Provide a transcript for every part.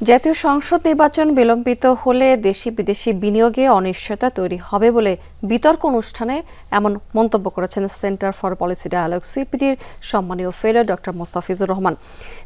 জাতীয় সংসদ নির্বাচন বিলম্বিত হলে দেশি বিদেশি বিনিয়োগে অনিশ্চয়তা তৈরি হবে বলে বিতর্ক অনুষ্ঠানে এমন মন্তব্য করেছেন সেন্টার ফর পলিসি ডায়ালগ সিপিডির সম্মানীয় ফেলো ডক্টর মোস্তাফিজুর রহমান।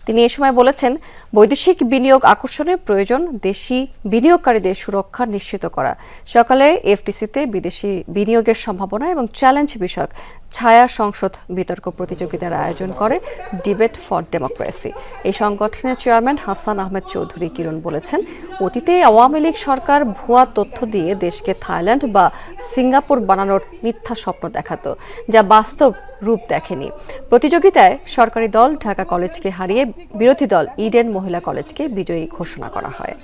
তিনি এ সময় বলেছেন, বৈদেশিক বিনিয়োগ আকর্ষণের প্রয়োজন দেশি বিনিয়োগকারীদের সুরক্ষা নিশ্চিত করা। সকালে এফটিসিতে বিদেশি বিনিয়োগের সম্ভাবনা এবং চ্যালেঞ্জ বিষয়ক ছায়া সংসদ বিতর্ক প্রতিযোগিতার আয়োজন করে ডিবেট ফর ডেমোক্রেসি। এই সংগঠনের চেয়ারম্যান হাসান আহমেদ চৌধুরী কিরণ বলেছেন অতীতে আওয়ামী লীগ সরকার ভুয়া তথ্য দিয়ে দেশকে থাইল্যান্ড বা সিঙ্গাপুর বানানোর মিথ্যা স্বপ্ন দেখাত, যা বাস্তব রূপ দেখেনি। প্রতিযোগিতায় সরকারি দল ঢাকা কলেজকে হারিয়ে বিরোধী দল ইডেন মহিলা কলেজকে বিজয়ী ঘোষণা করা হয়।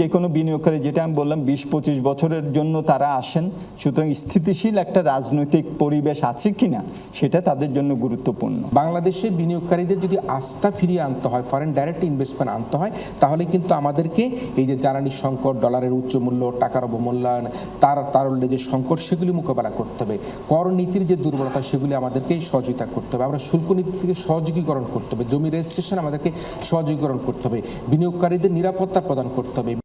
যে কোনো বিনিয়োগকারী, যেটা আমি বললাম, বিশ পঁচিশ বছরের জন্য তারা আসেন, সুতরাং স্থিতিশীল একটা রাজনৈতিক পরিবেশ আছে কিনা, সেটা তাদের জন্য গুরুত্বপূর্ণ। বাংলাদেশে বিনিয়োগকারীদের যদি আস্থা ফিরিয়ে আনতে হয় ফরেন ডাইরেক্ট ইনভেস্টমেন্ট আনতে হয়, তাহলে কিন্তু আমাদেরকে এই যে জ্বালানি সংকট, ডলারের উচ্চ মূল্য, টাকার অবমূল্যায়ন, তার তারল্যে যে সংকট, সেগুলি মোকাবেলা করতে হবে। কর নীতির যে দুর্বলতা, সেগুলি আমাদেরকে সহযোগিতা করতে হবে। আমরা শুল্ক নীতি থেকে সহযোগীকরণ করতে হবে। জমি রেজিস্ট্রেশন আমাদেরকে সহযোগীকরণ করতে হবে। বিনিয়োগকারীদের নিরাপত্তা প্রদান করতে হবে।